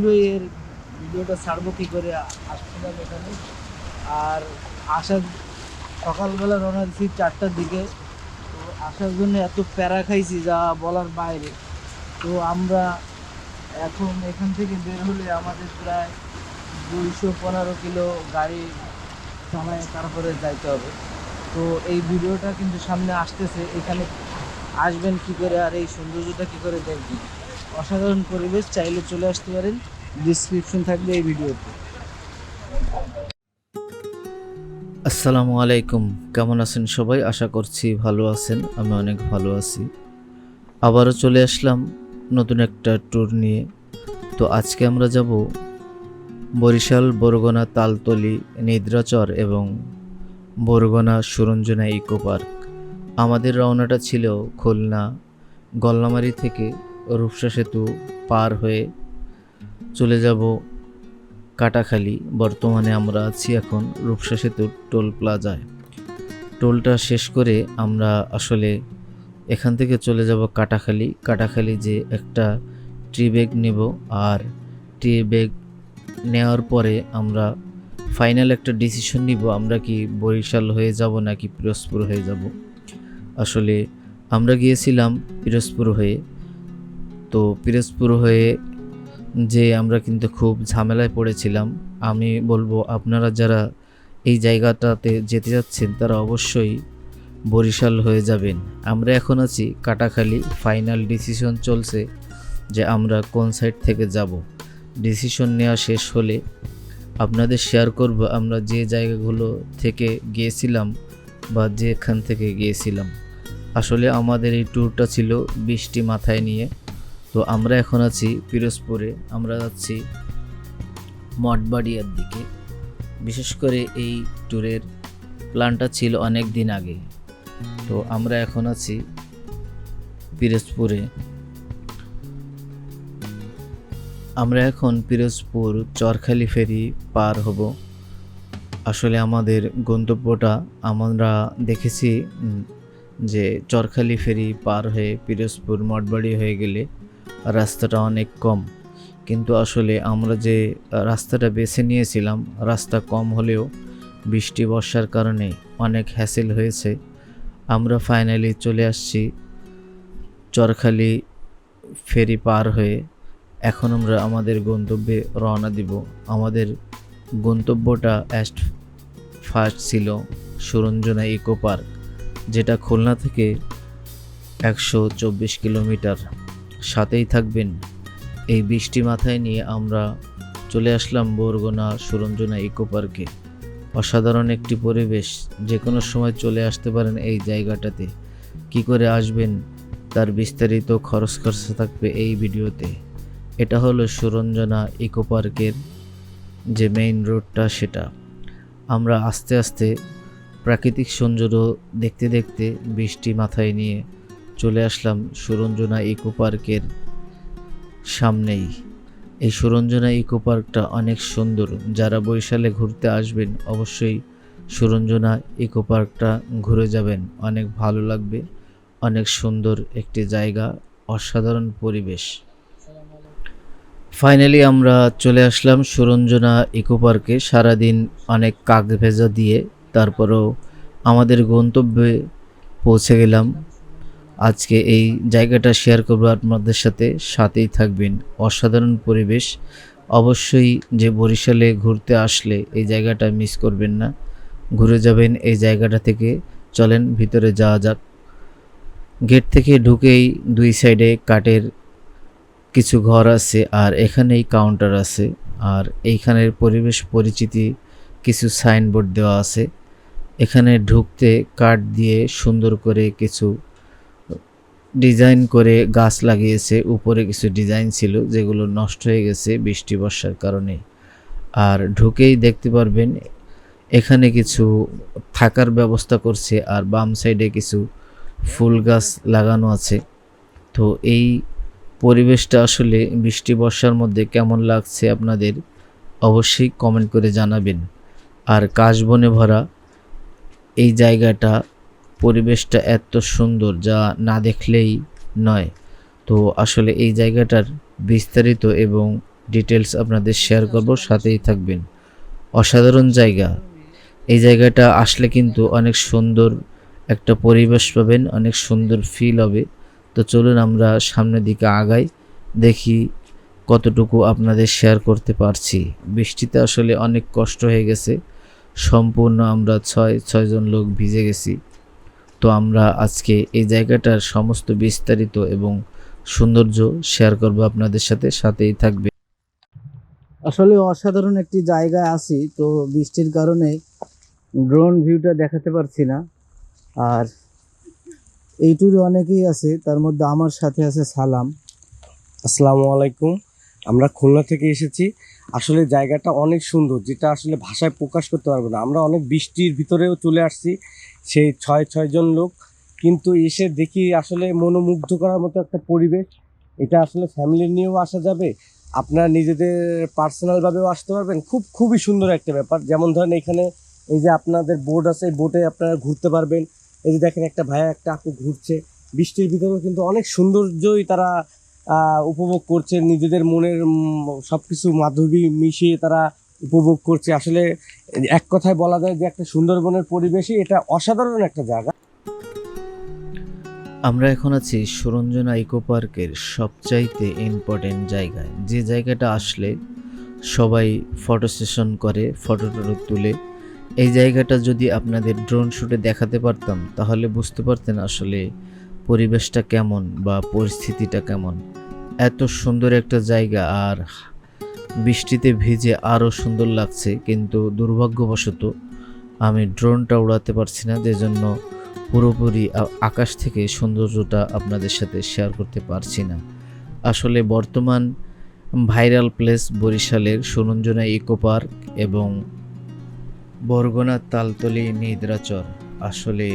শীঘ্রই এর ভিডিওটা ছাড়বো কী করে আসছিলাম এখানে। আর আসার সকালবেলা রওনা দিচ্ছি চারটার দিকে। তো আসার জন্য এত প্যারা খাইছি যা বলার বাইরে। তো আমরা এখন এখান থেকে বের হলে আমাদের প্রায় দুইশো পনেরো কিলো গাড়ি চালায় তারপরে যাইতে হবে। তো এই ভিডিওটা কিন্তু সামনে আসতেছে। এখানে আসবেন কি করে আর এই সৌন্দর্যটা কি করে দেখবেন? অসাধারণ পরিবেশ, চাইলে চলে আসতে পারেন। ডিসক্রিপশন থাকবে এই ভিডিওতে আসসালামু আলাইকুম। কেমন আছেন সবাই? আশা করছি ভালো আছেন। আমি অনেক ভালো আছি। আবারও চলে আসলাম নতুন একটা ট্যুর নিয়ে। তো আজকে আমরা যাব বরিশাল, বরগনা, তালতলি, নিদ্রাচর এবং বরগনা সুরঞ্জনা ইকো পার্ক। আমাদের রওনাটা ছিল খুলনা গল্লামারি থেকে রূপসা সেতু পার হয়ে চলে যাব কাটাখালী। বর্তমানে আমরা আছি এখন রূপসা সেতুর টোল প্লাজায়। টোলটা শেষ করে আমরা আসলে এখান থেকে চলে যাব কাটাখালী। কাটাখালী যে একটা ট্রি ব্যাগ নেব আর ট্রি ব্যাগ নেওয়ার পরে আমরা ফাইনাল একটা ডিসিশন নিব, আমরা কি বরিশাল হয়ে যাব নাকি পিরোজপুর হয়ে যাব। আসলে আমরা গিয়েছিলাম পিরোজপুর হয়ে তো পিরোজপুর হয়ে যে আমরা কিন্তু খুব ঝামেলায় পড়েছিলাম, আমি বলব আপনারা যারা এই জায়গাটাতে যেতে যাচ্ছেন, তারা অবশ্যই বরিশাল হয়ে যাবেন। আমরা এখন আছি কাটাখালি, ফাইনাল ডিসিশন চলছে যে আমরা কোন সাইড থেকে যাব। ডিসিশন নেওয়া শেষ হলে আপনাদের শেয়ার করব আমরা যে জায়গাগুলো থেকে গিয়েছিলাম বা যেখান থেকে গিয়েছিলাম। আসলে আমাদের এই ট্যুরটা ছিল বৃষ্টি মাথায় নিয়ে। তো আমরা এখন আছি পিরোজপুরে, আমরা যাচ্ছি মঠবাড়িয়ার দিকে। বিশেষ করে এই ট্যুরের প্ল্যানটা ছিল অনেক দিন আগে। তো আমরা এখন আছি পিরোজপুরে। আমরা এখন পিরোজপুর চরখালি ফেরি পার হব। আসলে আমাদের গন্তব্যটা আমরা দেখেছি যে চরখালি ফেরি পার হয়ে পিরোজপুর মঠবাড়ি হয়ে গেলে রাস্তাটা অনেক কম। কিন্তু আসলে আমরা যে রাস্তাটা বেছে নিয়েছিলাম, রাস্তা কম হলেও বৃষ্টি, বর্ষার কারণে অনেক হ্যাসেল হয়েছে। আমরা ফাইনালি চলে আসছি চরখালি ফেরি পার হয়ে। এখন আমরা আমাদের গন্তব্যে রওনা দিব। আমাদের গন্তব্যটা অ্যাস্ট ফার্স্ট ছিল সুরঞ্জনা ইকো পার্ক যেটা খুলনা থেকে একশো চব্বিশ কিলোমিটার। সাথেই থাকবেন। এই বৃষ্টি মাথায় নিয়ে আমরা চলে আসলাম বরগোনা সুরঞ্জনা ইকো পার্কে। অসাধারণ একটি পরিবেশ যে কোনো সময় চলে আসতে পারেন এই জায়গাটাতে। কি করে আসবেন, তার বিস্তারিত খরচ খরচা থাকবে এই ভিডিওতে। এটা হলো সুরঞ্জনা ইকো পার্কের যে মেইন রোডটা সেটা। আমরা আস্তে আস্তে প্রাকৃতিক সৌন্দর্য দেখতে দেখতে বৃষ্টি মাথায় নিয়ে চলে আসলাম সুরঞ্জনা ইকো পার্কের সামনেই। এই সুরঞ্জনা ইকো পার্কটা অনেক সুন্দর। যারা বরিশালে ঘুরতে আসবেন, অবশ্যই সুরঞ্জনা ইকো পার্কটা ঘুরে যাবেন। অনেক ভালো লাগবে, অনেক সুন্দর একটি জায়গা, অসাধারণ পরিবেশ। ফাইনালি আমরা চলে আসলাম সুরঞ্জনা ইকো পার্কে। সারাদিন অনেক কাক ভেজা দিয়ে তারপরেও আমাদের গন্তব্যে পৌঁছে গেলাম। আজকে এই জায়গাটা শেয়ার করব আপনাদের সাথে। সাথেই থাকবেন অসাধারণ পরিবেশ। অবশ্যই যে বরিশালে ঘুরতে আসলে এই জায়গাটা মিস করবেন না। ঘুরে যাবেন এই জায়গাটা থেকে। চলেন ভিতরে যাওয়া যাক। গেট থেকে ঢুকেই দুই সাইডে কাঠের কিছু ঘর আছে আর এখানেই কাউন্টার আছে। আর এইখানের পরিবেশ পরিচিতি কিছু সাইনবোর্ড দেওয়া আছে। এখানে ঢুকতে কাঠ দিয়ে সুন্দর করে কিছু ডিজাইন করে গাছ লাগিয়েছে, উপরে কিছু ডিজাইন ছিল যেগুলো নষ্ট হয়ে গেছে বৃষ্টি, বর্ষার কারণে। আর ঢুকেই দেখতে পারবেন, এখানে কিছু থাকার ব্যবস্থা করছে আর বাম সাইডে কিছু ফুল গাছ লাগানো আছে। তো এই পরিবেশটা আসলে বৃষ্টি, বর্ষার মধ্যে কেমন লাগছে আপনাদের অবশ্যই কমেন্ট করে জানাবেন। আর কাশবনে ভরা এই জায়গাটা পরিবেশটা এত সুন্দর যা না দেখলেই নয়। তো আসলে এই জায়গাটার বিস্তারিত এবং ডিটেলস আপনাদের শেয়ার করব, সাথেই থাকবেন। অসাধারণ জায়গা। এই জায়গাটা আসলে কিন্তু অনেক সুন্দর একটা পরিবেশ পাবেন, অনেক সুন্দর ফিল হবে। তো চলুন আমরা সামনের দিকে আগাই, দেখি কতটুকু আপনাদের শেয়ার করতে পারছি। বৃষ্টিতে আসলে অনেক কষ্ট হয়ে গেছে। সম্পূর্ণ আমরা ছয়, ছয়জন লোক ভিজে গেছি। তো আমরা আজকে এই জায়গাটার সমস্ত বিস্তারিত এবং সৌন্দর্য শেয়ার করব আপনাদের সাথে সাথেই থাকবে। আসলে অসাধারণ একটি জায়গায় আছি তো বৃষ্টির কারণে ড্রোন ভিউটা দেখাতে পারছি না। আর এই ট্যুরে অনেকেই আছে তার মধ্যে আমার সাথে আছে সালাম। আসসালামু আলাইকুম। আমরা খুলনা থেকে এসেছি। আসলে জায়গাটা অনেক সুন্দর যেটা আসলে ভাষায় প্রকাশ করতে পারব না। আমরা অনেক বৃষ্টির ভিতরেও চলে আসছি। সেই ছয় ছয়জন লোক। কিন্তু এসে দেখি আসলে মনোমুগ্ধ করার মতো একটা পরিবেশ। এটা আসলে ফ্যামিলি নিয়েও আসা যাবে। আপনারা নিজেদের পার্সোনালভাবেও আসতে পারবেন। খুব, খুবই সুন্দর একটা ব্যাপার। যেমন ধরেন এখানে এই যে আপনাদের বোট আছে বোটে আপনারা ঘুরতে পারবেন। এই যে দেখেন একটা ভাইয়া, একটা আপু ঘুরছে। বৃষ্টির ভিতরেও কিন্তু অনেক সৌন্দর্যই তারা উপভোগ করছে। নিজেদের মনের সব কিছু মাধবী মিশিয়ে তারা উপভোগ করছে। আসলে এক কথায় বলা যায় যে একটা সুন্দরবনের পরিবেশই এটা অসাধারণ একটা জায়গা। আমরা এখন আছি সুরঞ্জনা ইকো পার্কের সবচাইতে ইম্পর্টেন্ট জায়গায়। যে জায়গাটা আসলে সবাই ফটো সেশন করে ফটো টটো তুলে। এই জায়গাটা যদি আপনাদের ড্রোন শুটে দেখাতে পারতাম, তাহলে বুঝতে পারতেন আসলে পরিবেশটা কেমন বা পরিস্থিতিটা কেমন। এত সুন্দর একটা জায়গা আর বৃষ্টিতে ভিজে আরও সুন্দর লাগছে, কিন্তু দুর্ভাগ্যবশত আমি ড্রোনটা উড়াতে পারছি না যে জন্য পুরোপুরি আকাশ থেকে সৌন্দর্যটা আপনাদের সাথে শেয়ার করতে পারছি না। আসলে বর্তমান ভাইরাল প্লেস বরিশালের সুরঞ্জনা ইকো পার্ক এবং বরগুনা তালতলি নিদ্রাচর। আসলে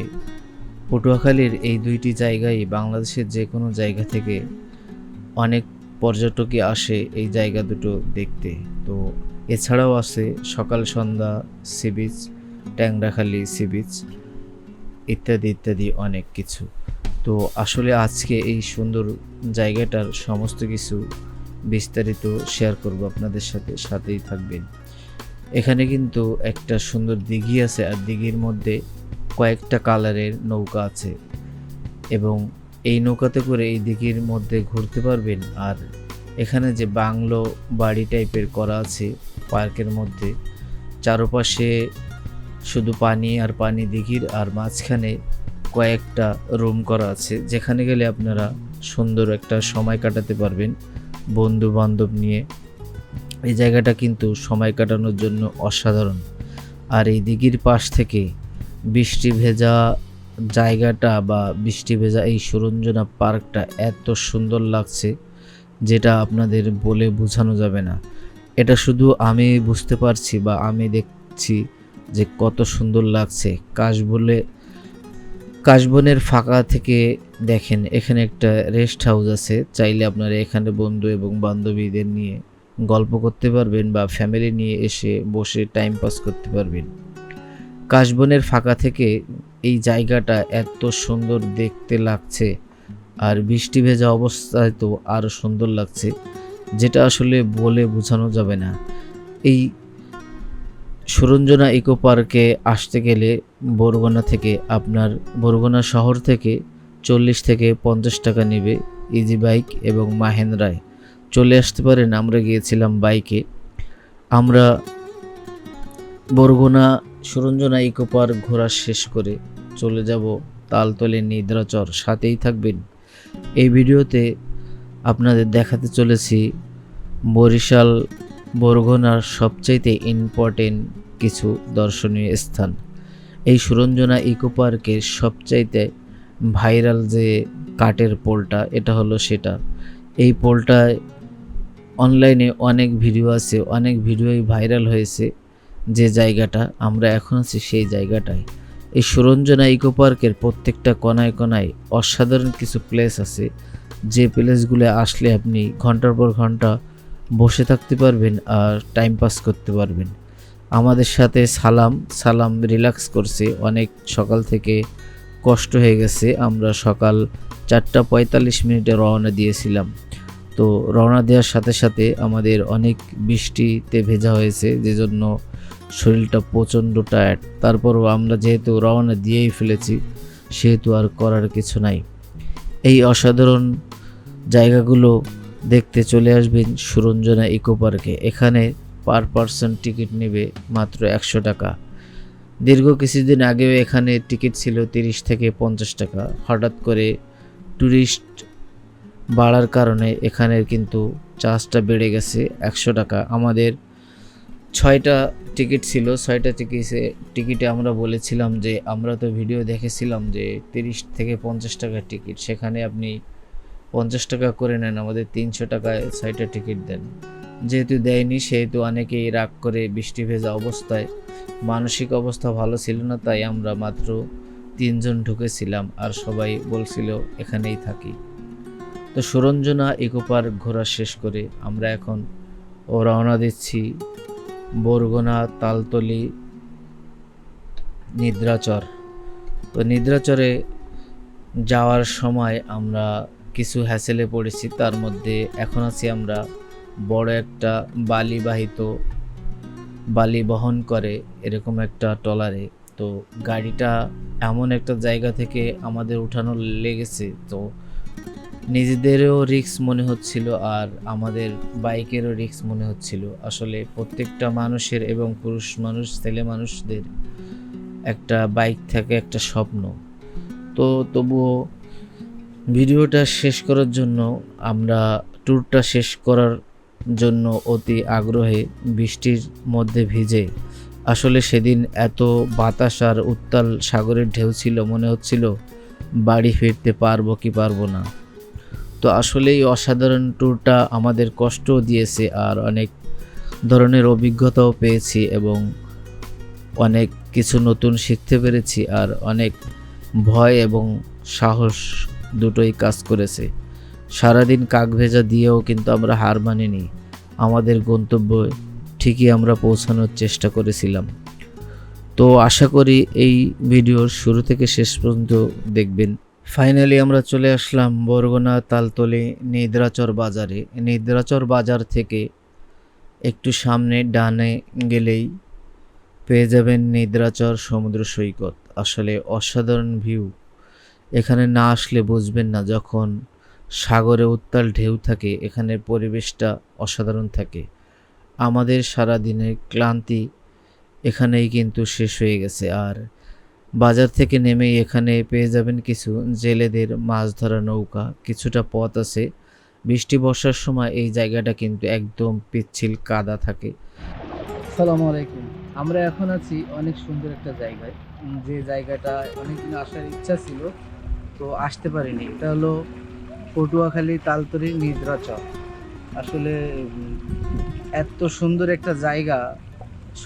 পটুয়াখালীর এই দুইটি জায়গায় বাংলাদেশের যে কোনো জায়গা থেকে অনেক পর্যটকই আসে এই জায়গা দুটো দেখতে। তো এছাড়াও আছে সকাল সন্ধ্যা sea beach, Tangrakhali sea beach ইত্যাদি ইত্যাদি অনেক কিছু। তো আসলে আজকে এই সুন্দর জায়গাটার সমস্ত কিছু বিস্তারিত শেয়ার করব আপনাদের সাথে, সাথেই থাকবেন। এখানে কিন্তু একটা সুন্দর দিঘি আছে, আর দিঘির মধ্যে কয়েকটা কালারের নৌকা আছে। এবং এই নৌকাতে করে এই দিঘির মধ্যে ঘুরতে পারবেন। আর এখানে যে বাংলো বাড়ি টাইপের করা আছে পার্কের মধ্যে, চারপাশে শুধু পানি আর পানি দিঘির, আর মাঝখানে কয়েকটা রুম করা আছে। যেখানে গেলে আপনারা সুন্দর একটা সময় কাটাতে পারবেন বন্ধু বান্ধব নিয়ে। এই জায়গাটা কিন্তু সময় কাটানোর জন্য অসাধারণ। আর এই দিঘির পাশ থেকে বৃষ্টি ভেজা জায়গাটা বা বৃষ্টি ভেজা এই সুরঞ্জনা পার্কটা এত সুন্দর লাগছে যেটা আপনাদের বলে বোঝানো যাবে না। এটা শুধু আমি বুঝতে পারছি বা আমি দেখছি যে কত সুন্দর লাগছে। কাশবলে, কাশবনের ফাঁকা থেকে দেখেন, এখানে একটা রেস্ট হাউস আছে। চাইলে আপনারা এখানে বন্ধু এবং বান্ধবীদের নিয়ে গল্প করতে পারবেন বা ফ্যামিলি নিয়ে এসে বসে টাইম পাস করতে পারবেন। কাশবনের ফাঁকা থেকে এই জায়গাটা এত সুন্দর দেখতে লাগছে। আর বৃষ্টি ভেজা অবস্থায় তো আরও সুন্দর লাগছে, যেটা আসলে বলে বোঝানো যাবে না। এই সুরঞ্জনা ইকো পার্কে আসতে গেলে বরগুনা থেকে আপনার বরগুনা শহর থেকে চল্লিশ থেকে পঞ্চাশ টাকা নেবে ইজি বাইক এবং মাহেন্দ্রায় চলে আসতে পারেন, আমরা গিয়েছিলাম বাইকে। আমরা বরগুনা সুরঞ্জনা ইকো পার্ক ঘোরা শেষ করে চলে যাব, তালতলে নিদ্রাচর সাথেই থাকবেন। এই ভিডিওতে আপনাদের দেখাতে চলেছি বরিশাল, বরগুনার সবচাইতে ইম্পর্টেন্ট কিছু দর্শনীয় স্থান। এই সুরঞ্জনা ইকো পার্কের সবচাইতে ভাইরাল যে কাঠের পোলটা, এটা হলো সেটা। এই পোলটায় অনলাইনে অনেক ভিডিও আছে, অনেক ভিডিওই ভাইরাল হয়েছে যে জায়গাটা, আমরা এখন আছি সেই জায়গাটায়। এই সুরঞ্জনা ইকো পার্কের প্রত্যেকটা কোনায় কোনায় অসাধারণ কিছু প্লেস আছে। যে প্লেসগুলো আসলে আপনি ঘণ্টার পর ঘণ্টা বসে থাকতে পারবেন আর টাইম পাস করতে পারবেন। আমাদের সাথে সালাম সালাম রিল্যাক্স করছে। অনেক সকাল থেকে কষ্ট হয়ে গেছে। আমরা সকাল চারটা পঁয়তাল্লিশ মিনিটে রওনা দিয়েছিলাম। তো রওনা দেওয়ার সাথে সাথে আমাদের অনেক বৃষ্টিতে ভেজা হয়েছে। যে জন্য শরীরটা প্রচণ্ড টায়ার্ড তারপরও আমরা যেহেতু রওনা দিয়েই ফেলেছি, সেহেতু আর করার কিছু নাই। এই অসাধারণ জায়গাগুলো দেখতে চলে আসবেন সুরঞ্জনা ইকো পার্কে। এখানে পার পার্সন টিকিট নেবে মাত্র একশো টাকা। দীর্ঘ কিছুদিন আগেও এখানে টিকিট ছিল তিরিশ থেকে পঞ্চাশ টাকা। হঠাৎ করে ট্যুরিস্ট বাড়ার কারণে এখানের কিন্তু চার্জটা বেড়ে গেছে একশো টাকা। আমাদের ছয়টা টিকিট ছিল, ছয়টা টিকিটে টিকিটে আমরা বলেছিলাম যে আমরা তো ভিডিও দেখেছিলাম যে তিরিশ থেকে পঞ্চাশ টাকার টিকিট সেখানে আপনি পঞ্চাশ টাকা করে নেন, আমাদের তিনশো টাকায় ছয়টা টিকিট দেন। যেহেতু দেয়নি, সেহেতু অনেকেই রাগ করে বৃষ্টি ভেজা অবস্থায়। মানসিক অবস্থা ভালো ছিল না, তাই আমরা মাত্র তিনজন ঢুকেছিলাম আর সবাই বলছিল, এখানেই থাকি। তো সুরঞ্জনা ইকো পার্ক ঘোরা শেষ করে আমরা এখন ও রওনা দিচ্ছি বরগোনা, তালতলি, নিদ্রাচর। তো নিদ্রাচরে যাওয়ার সময় আমরা কিছু হ্যাসেলে পড়েছি। তার মধ্যে এখন আছি আমরা বড় একটা বালিবাহিত বালি বহন করে এরকম একটা ট্রলারে। তো গাড়িটা এমন একটা জায়গা থেকে আমাদের উঠানো লেগেছে। তো নিজেদেরও রিস্ক মনে হচ্ছিল আর আমাদের বাইকেরও রিস্ক মনে হচ্ছিল। আসলে প্রত্যেকটা মানুষের এবং পুরুষ মানুষ, ছেলে মানুষদের একটা বাইক থাকে, একটা স্বপ্ন। তো তবুও ভিডিওটা শেষ করার জন্য, আমরা ট্যুরটা শেষ করার জন্য অতি আগ্রহে বৃষ্টির মধ্যে ভিজে। আসলে সেদিন এত বাতাস আর উত্তাল সাগরের ঢেউ ছিল, মনে হচ্ছিল বাড়ি ফিরতে পারব কি পারব না। তো আসলে এই অসাধারণ ট্যুরটা আমাদের কষ্টও দিয়েছে আর অনেক ধরনের অভিজ্ঞতাও পেয়েছি এবং অনেক কিছু নতুন শিখতে পেরেছি আর অনেক ভয় এবং সাহস দুটোই কাজ করেছে। সারাদিন কাক ভেজা দিয়েও কিন্তু আমরা হার মানিনি। আমাদের গন্তব্যে ঠিকই আমরা পৌঁছানোর চেষ্টা করেছিলাম। তো আশা করি এই ভিডিওর শুরু থেকে শেষ পর্যন্ত দেখবেন। ফাইনালি আমরা চলে আসলাম বরগোনা তালতলি নিদ্রাচর বাজারে। নিদ্রাচর বাজার থেকে একটু সামনে ডানে গেলেই পেয়ে যাবেন নিদ্রাচর সমুদ্র সৈকত। আসলে অসাধারণ ভিউ এখানে না আসলে বুঝবেন না যখন সাগরে উত্তাল ঢেউ থাকে এখানের পরিবেশটা অসাধারণ থাকে। আমাদের সারা দিনের ক্লান্তি এখানেই কিন্তু শেষ হয়ে গেছে। আর বাজার থেকে নেমেই এখানে পেয়ে যাবেন কিছু জেলেদের মাছ ধরা নৌকা। কিছুটা পথ আছে। বৃষ্টি বর্ষার সময় এই জায়গাটা কিন্তু একদম পিচ্ছিল কাদা থাকে। আসসালামু আলাইকুম। আমরা এখন আছি অনেক সুন্দর একটা জায়গায়। যে জায়গাটা অনেকদিন আসার ইচ্ছা ছিল তো আসতে পারিনি। এটা হলো পটুয়াখালী তালতরি নিদ্রাচর আসলে উম, এত সুন্দর একটা জায়গা।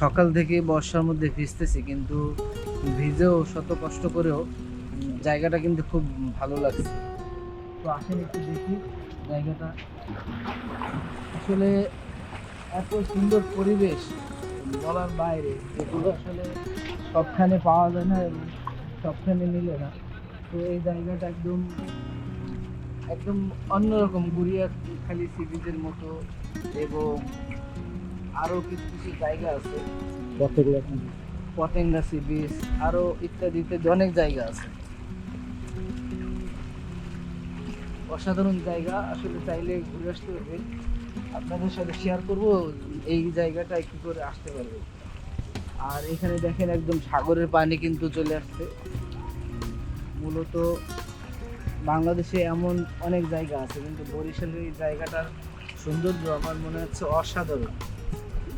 সকাল থেকে বর্ষার মধ্যে ভিজতেছি কিন্তু ভিজেও শত কষ্ট করেও জায়গাটা কিন্তু খুব ভালো লাগছে। তো আসেন একটু দেখি জায়গাটা। আসলে এত সুন্দর পরিবেশ বলার বাইরে, যেগুলো আসলে সবখানে পাওয়া যায় না এবং সবখানে মিলে না। তো এই জায়গাটা একদম একদম অন্যরকম গুড়িয়া খালি সি বিচের মতো এবং আরও কিছু কিছু জায়গা আছে। পতেঙ্গা সি বিচ আরও ইত্যাদি ইত্যাদি অনেক জায়গা আছে। অসাধারণ জায়গা, আসলে চাইলে ঘুরে আসতে হবে আপনাদের সাথে শেয়ার করব এই জায়গাটায় কি করে আসতে পারবে। আর এখানে দেখেন একদম সাগরের পানি কিন্তু চলে আসছে। মূলত বাংলাদেশে এমন অনেক জায়গা আছে, কিন্তু বরিশালের এই জায়গাটার সৌন্দর্য আমার মনে হচ্ছে অসাধারণ।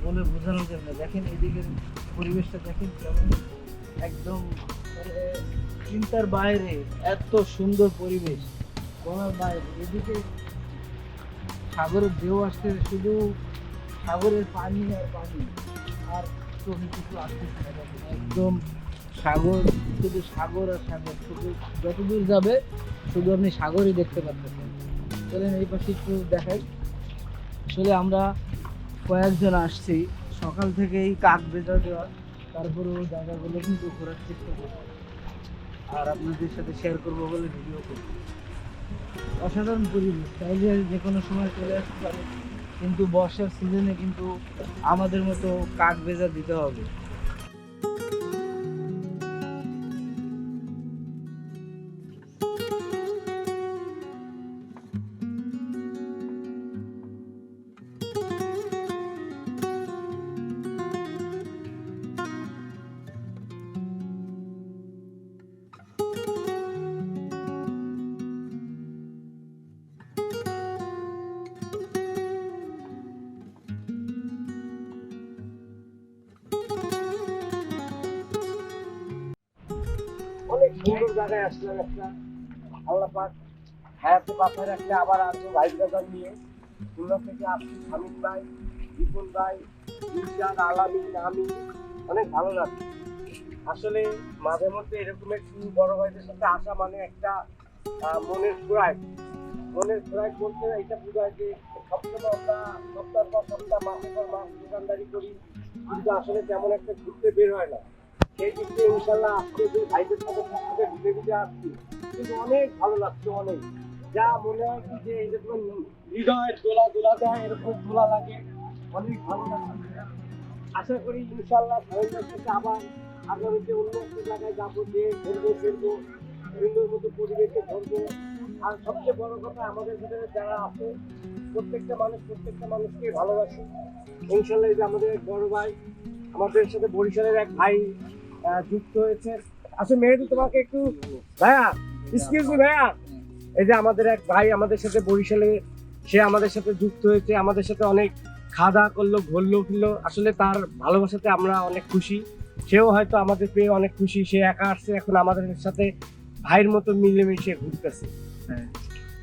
বলে বোঝানো যাবে না দেখেন এদিকের পরিবেশটা দেখেন কেমন। একদম মানে চিন্তার বাইরে, এত সুন্দর পরিবেশ। বলার বাইরে। এদিকে সাগরের ঢেউ আসছে, শুধু সাগরের পানি আর পানি। আর চোখে কিছু আসতে একদম সাগর, শুধু সাগর আর সাগর। শুধু যতদূর যাবে, শুধু আপনি সাগরই দেখতে পাচ্ছেন চলেন এই পাশে একটু দেখাই। আসলে আমরা কয়েকজন আসছি। সকাল থেকেই কাক বেজা দেওয়া, তারপরেও জায়গাগুলো কিন্তু ঘোরার চেষ্টা করব। আর আপনাদের সাথে শেয়ার করব বলে ভিডিও করব। অসাধারণ পরিবেশ, চাইলে যে কোনো সময় চলে আসতে পারে। কিন্তু বর্ষার সিজনে কিন্তু আমাদের মতো কাক বেজা দিতে হবে। জায়গায় আসলাম একটা। আল্লাহ পাক হায়াতে বাসায় রাখলে আবার আসব ভাই ব্রাদার নিয়ে। খুলনা থেকে আসছি শামিম ভাই, বিপুল ভাই, ইরশাদ, আলামিন, আমি। অনেক ভালো লাগছে। আসলে মাঝে মধ্যে এরকম একটু বড় ভাইদের সাথে আসা মানে একটা মনের ফুরায় মনের ফুরায় বলতে এটা বোঝায় যে সবসময় আমরা সপ্তাহ পর সপ্তাহ, মাসে পর মাস দোকানদারি করি। কিন্তু আসলে তেমন একটা ঘুরতে বের হয় না। সেই দিক থেকে ইনশাল্লাহ যে ভাইদের কিন্তু অনেক ভালো লাগছে, অনেক। যা মনে হয় কি যে দেয়, এরকম অনেক ভালো করি ইনশাল্লাহ অন্য জায়গায় যাব সুন্দর মতো পরিবেশে আর সবচেয়ে বড় কথা, আমাদের ভিতরে যারা আছে, প্রত্যেকটা মানুষ প্রত্যেকটা মানুষকে ভালোবাসে। ইনশাল্লাহ যে আমাদের বড় ভাই, আমাদের সাথে বরিশালের এক ভাই যুক্ত হয়েছে। আচ্ছা মেহেদি, তোমাকে একটু, ভাইয়া এক্সকিউজ মি ভাইয়া। এই যে আমাদের এক ভাই আমাদের সাথে বরিশালে, সে আমাদের সাথে যুক্ত হয়েছে, আমাদের সাথে অনেক খাওয়া দাওয়া করল, ঘুরলো, ফিরলো। আসলে তার ভালোবাসাতে আমরা অনেক খুশি। সেও হয়তো আমাদের পেয়ে অনেক খুশি, সে একা আসছে, এখন আমাদের সাথে ভাইয়ের মতো মিলেমিশে ঘুরতেছে। হ্যাঁ।